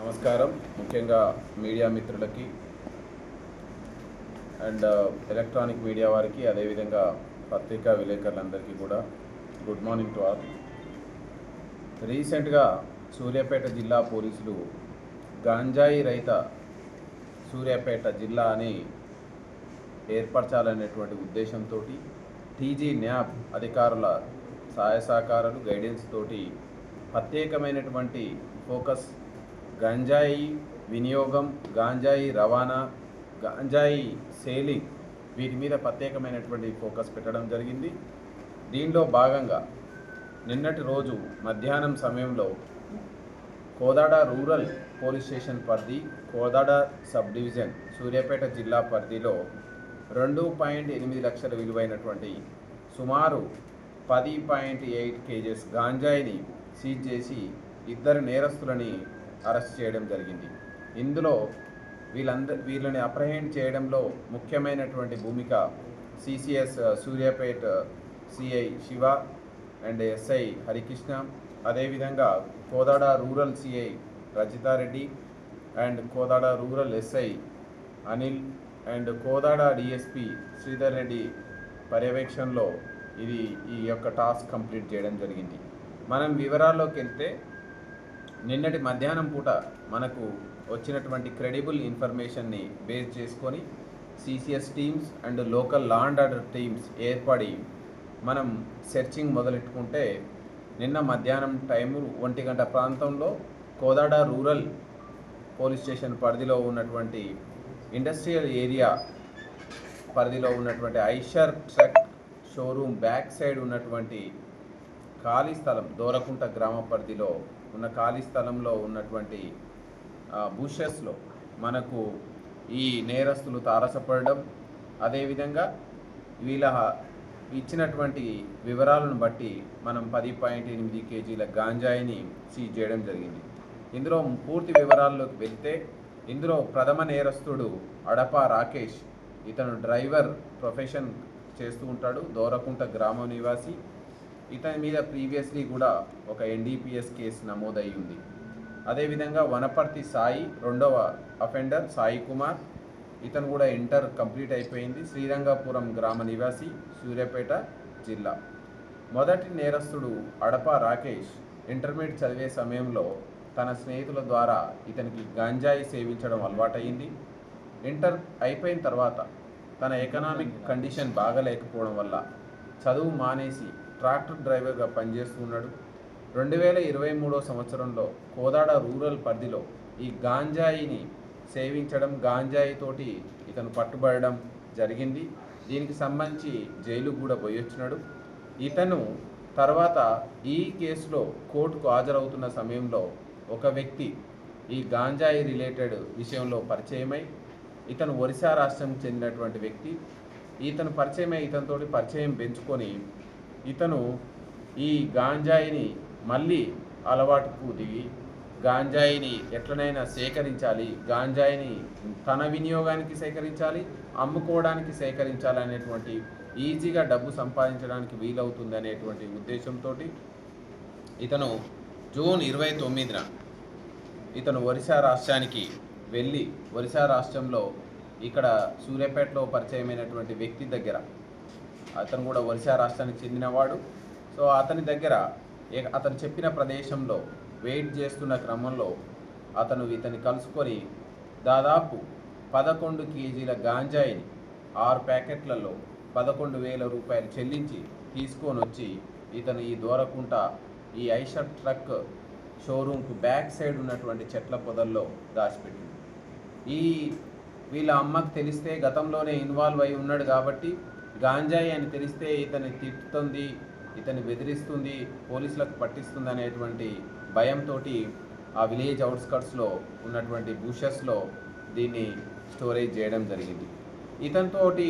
నమస్కారం. ముఖ్యంగా మీడియా మిత్రులకి అండ్ uh, ఎలక్ట్రానిక్ మీడియా వారికి అదేవిధంగా పత్రికా విలేకరులందరికీ కూడా గుడ్ మార్నింగ్ టు ఆల్. రీసెంట్గా సూర్యాపేట జిల్లా పోలీసులు గాంజాయి రైత సూర్యాపేట జిల్లా అని ఏర్పరచాలనేటువంటి ఉద్దేశంతో టీజీ న్యాప్ అధికారుల సహాయ సహకారాలు గైడెన్స్ తోటి ప్రత్యేకమైనటువంటి ఫోకస్ గంజాయి వినియోగం గాంజాయి రవాణా గాంజాయి సేలింగ్ వీటి మీద ప్రత్యేకమైనటువంటి ఫోకస్ పెట్టడం జరిగింది. దీనిలో భాగంగా నిన్నటి రోజు మధ్యాహ్నం సమయంలో కోదాడ రూరల్ పోలీస్ స్టేషన్ పరిధి కోదాడ సబ్ డివిజన్ సూర్యాపేట జిల్లా పరిధిలో రెండు పాయింట్ ఎనిమిది లక్షల విలువైనటువంటి సుమారు పది పాయింట్ ఎయిట్ కేజెస్ గాంజాయిని సీజ్ చేసి ఇద్దరు నేరస్తులని అరెస్ట్ చేయడం జరిగింది. ఇందులో వీళ్ళంద వీళ్ళని అప్రహెండ్ చేయడంలో ముఖ్యమైనటువంటి భూమిక CCS uh, Suryapet uh, CI Siva and SI Harikrishna. అదేవిధంగా Kodad rural CI Rajitha Reddy and Kodad rural SI Anil and Kodad DSP Sridhar Reddy పర్యవేక్షణలో ఇది ఈ యొక్క టాస్క్ కంప్లీట్ చేయడం జరిగింది. మనం వివరాల్లోకి వెళ్తే నిన్నటి మధ్యాహ్నం పూట మనకు వచ్చినటువంటి క్రెడిబుల్ ఇన్ఫర్మేషన్ని బేస్ చేసుకొని CCS teams and local law and order teams ఏర్పడి మనం సెర్చింగ్ మొదలెట్టుకుంటే నిన్న మధ్యాహ్నం టైము ఒంటి గంట ప్రాంతంలో కోదాడ రూరల్ పోలీస్ స్టేషన్ పరిధిలో ఉన్నటువంటి ఇండస్ట్రియల్ ఏరియా పరిధిలో ఉన్నటువంటి Eicher truck showroom back side ఉన్నటువంటి ఖాళీ స్థలం దోరకుంట గ్రామ పరిధిలో ఉన్న ఖాళీ స్థలంలో ఉన్నటువంటి బుషెస్లో మనకు ఈ నేరస్తులు తారసపడడం అదేవిధంగా వీళ్ళ ఇచ్చినటువంటి వివరాలను బట్టి మనం పది పాయింట్ ఎనిమిది కేజీల గాంజాయిని సీజ్ చేయడం జరిగింది. ఇందులో పూర్తి వివరాల్లోకి వెళ్తే ఇందులో ప్రథమ నేరస్తుడు అడప రాకేష్ ఇతను డ్రైవర్ ప్రొఫెషన్ చేస్తూ ఉంటాడు. దోరకుంట గ్రామ నివాసి. ఇతని మీద ప్రీవియస్లీ కూడా ఒక ఎన్డీపీఎస్ కేసు నమోదయ్యి ఉంది అదేవిధంగా వనపర్తి సాయి రెండవ అఫెండర్ సాయి కుమార్ ఇతను కూడా ఇంటర్ కంప్లీట్ అయిపోయింది. శ్రీరంగపురం గ్రామ నివాసి సూర్యాపేట జిల్లా. మొదటి నేరస్తుడు అడప రాకేష్ ఇంటర్మీడియట్ చదివే సమయంలో తన స్నేహితుల ద్వారా ఇతనికి గంజాయి సేవించడం అలవాటైంది ఇంటర్ అయిపోయిన తర్వాత తన ఎకనామిక్ కండిషన్ బాగలేకపోవడం వల్ల చదువు మానేసి ట్రాక్టర్ డ్రైవర్గా పనిచేస్తున్నాడు. రెండు వేల ఇరవై మూడో సంవత్సరంలో కోదాడ రూరల్ పరిధిలో ఈ గాంజాయిని సేవించడం గాంజాయి తోటి ఇతను పట్టుబడడం జరిగింది. దీనికి సంబంధించి జైలు కూడా పోయొచ్చినాడు. ఇతను తర్వాత ఈ కేసులో కోర్టుకు హాజరవుతున్న సమయంలో ఒక వ్యక్తి ఈ గాంజాయి రిలేటెడ్ విషయంలో పరిచయమై ఇతను ఒరిస్సా రాష్ట్రం చెందినటువంటి వ్యక్తి. ఇతను పరిచయమై ఇతనితోటి పరిచయం పెంచుకొని ఇతను ఈ గాంజాయిని మళ్ళీ అలవాటుకు దిగి గాంజాయిని ఎట్లనైనా సేకరించాలి గాంజాయిని తన వినియోగానికి సేకరించాలి అమ్ముకోవడానికి సేకరించాలి అనేటువంటి ఈజీగా డబ్బు సంపాదించడానికి వీలవుతుంది అనేటువంటి ఉద్దేశంతో ఇతను జూన్ ఇరవై తొమ్మిదిన ఇతను ఒరిస్సా రాష్ట్రానికి వెళ్ళి ఒరిస్సా రాష్ట్రంలో ఇక్కడ సూర్యాపేటలో పరిచయమైనటువంటి వ్యక్తి దగ్గర అతను కూడా ఒరిస్సా రాష్ట్రానికి చెందినవాడు. సో అతని దగ్గర అతను చెప్పిన ప్రదేశంలో వెయిట్ చేస్తున్న క్రమంలో అతను ఇతని కలుసుకొని దాదాపు పదకొండు కేజీల గాంజాయిని ఆరు ప్యాకెట్లలో పదకొండు వేల రూపాయలు చెల్లించి తీసుకొని వచ్చి ఇతను ఈ దూరకుంట ఈ ఐషర్ ట్రక్ షోరూంకు బ్యాక్ సైడ్ ఉన్నటువంటి చెట్ల పొదల్లో దాచిపెట్టింది. ఈ వీళ్ళ అమ్మకు తెలిస్తే గతంలోనే ఇన్వాల్వ్ అయి ఉన్నాడు కాబట్టి గాంజాయి అని తెలిస్తే ఇతన్ని తిట్టుతుంది ఇతన్ని బెదిరిస్తుంది పోలీసులకు పట్టిస్తుంది అనేటువంటి భయంతో ఆ విలేజ్ అవుట్స్కట్స్లో ఉన్నటువంటి బుషెస్లో దీన్ని స్టోరేజ్ చేయడం జరిగింది. ఇతనితోటి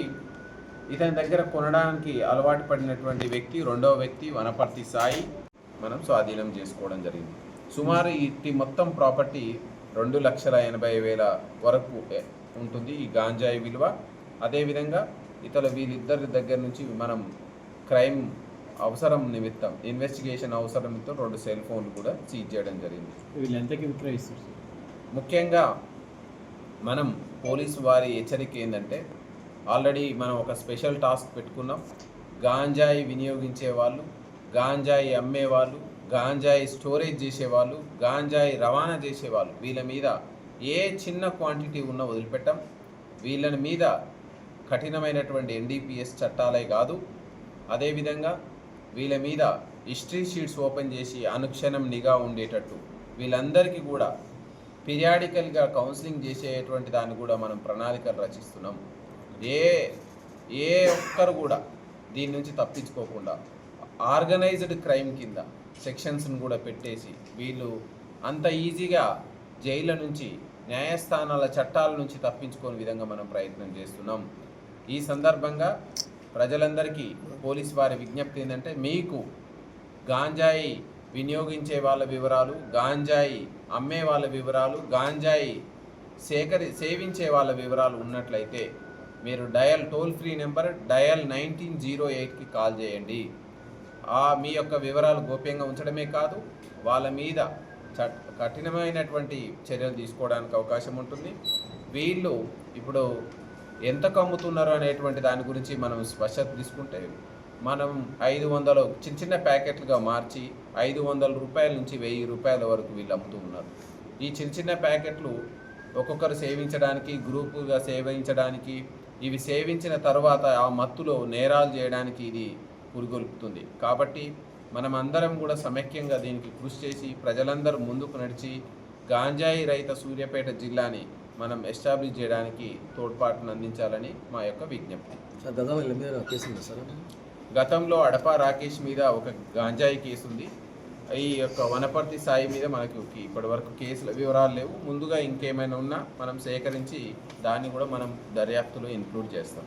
ఇతని దగ్గర కొనడానికి అలవాటు పడినటువంటి వ్యక్తి రెండవ వ్యక్తి వనపర్తి సాయి మనం స్వాధీనం చేసుకోవడం జరిగింది. సుమారు ఇట్టి మొత్తం ప్రాపర్టీ రెండు లక్షల ఎనభై వేల వరకు ఉంటుంది ఈ గాంజాయి విలువ. అదేవిధంగా ఇతర వీళ్ళిద్దరి దగ్గర నుంచి మనం క్రైమ్ అవసరం నిమిత్తం ఇన్వెస్టిగేషన్ అవసరం నిమిత్తం రెండు సెల్ ఫోన్లు కూడా సీజ్ చేయడం జరిగింది. వీళ్ళు ఎంతకి విక్రయిస్తారు ముఖ్యంగా మనం పోలీసు వారి హెచ్చరిక ఏంటంటే ఆల్రెడీ మనం ఒక స్పెషల్ టాస్క్ పెట్టుకున్నాం. గాంజాయి వినియోగించే వాళ్ళు గాంజాయి అమ్మేవాళ్ళు గాంజాయి స్టోరేజ్ చేసేవాళ్ళు గాంజాయి రవాణా చేసేవాళ్ళు వీళ్ళ మీద ఏ చిన్న క్వాంటిటీ ఉన్నా వదిలిపెట్టాం. వీళ్ళని మీద కఠినమైనటువంటి ఎన్డీపీఎస్ చట్టాలే కాదు. అదేవిధంగా వీళ్ళ మీద హిస్టరీ షీట్స్ ఓపెన్ చేసి అనుక్షణం నిఘా ఉండేటట్టు వీళ్ళందరికీ కూడా పీరియాడికల్గా కౌన్సిలింగ్ చేసేటువంటి దాన్ని కూడా మనం ప్రణాళికలు రచిస్తున్నాం. ఏ ఏ ఒక్కరు కూడా దీని నుంచి తప్పించుకోకుండా ఆర్గనైజ్డ్ క్రైమ్ కింద సెక్షన్స్ను కూడా పెట్టేసి వీళ్ళు అంత ఈజీగా జైళ్ళ నుంచి న్యాయస్థానాల చట్టాల నుంచి తప్పించుకోని విధంగా మనం ప్రయత్నం చేస్తున్నాం. ఈ సందర్భంగా ప్రజలందరికీ పోలీస్ వారి విజ్ఞప్తి ఏంటంటే మీకు గాంజాయి వినియోగించే వాళ్ళ వివరాలు గాంజాయి అమ్మే వాళ్ళ వివరాలు గాంజాయి సేకరి సేవించే వాళ్ళ వివరాలు ఉన్నట్లయితే మీరు dial toll free number dial nineteen zero ఎయిట్కి కాల్ చేయండి. ఆ మీ యొక్క వివరాలు గోప్యంగా ఉంచడమే కాదు వాళ్ళ మీద కఠినమైనటువంటి చర్యలు తీసుకోవడానికి అవకాశం ఉంటుంది. వీళ్ళు ఇప్పుడు ఎంత కమ్ముతున్నారు అనేటువంటి దాని గురించి మనం స్పష్టత తీసుకుంటే మనం ఐదు వందలు చిన్న చిన్న ప్యాకెట్లుగా మార్చి ఐదు వందల రూపాయల నుంచి వెయ్యి రూపాయల వరకు వీళ్ళు అమ్ముతూ ఉన్నారు. ఈ చిన్న చిన్న ప్యాకెట్లు ఒక్కొక్కరు సేవించడానికి గ్రూపుగా సేవించడానికి ఇవి సేవించిన తర్వాత ఆ మత్తులో నేరాలు చేయడానికి ఇది పురిగొల్పుతుంది. కాబట్టి మనం అందరం కూడా సమైక్యంగా దీనికి కృషి చేసి ప్రజలందరూ ముందుకు నడిచి గాంజాయి రహిత సూర్యాపేట జిల్లాని మనం ఎస్టాబ్లిష్ చేయడానికి తోడ్పాటును అందించాలని మా యొక్క విజ్ఞప్తి. గతంలో అడపా రాకేష్ మీద ఒక గాంజాయి కేసు ఉంది. ఈ యొక్క వనపర్తి సాయి మీద మనకి ఇప్పటి వరకు కేసుల వివరాలు లేవు. ముందుగా ఇంకేమైనా ఉన్నా మనం సేకరించి దాన్ని కూడా మనం దర్యాప్తులో ఇన్క్లూడ్ చేస్తాం.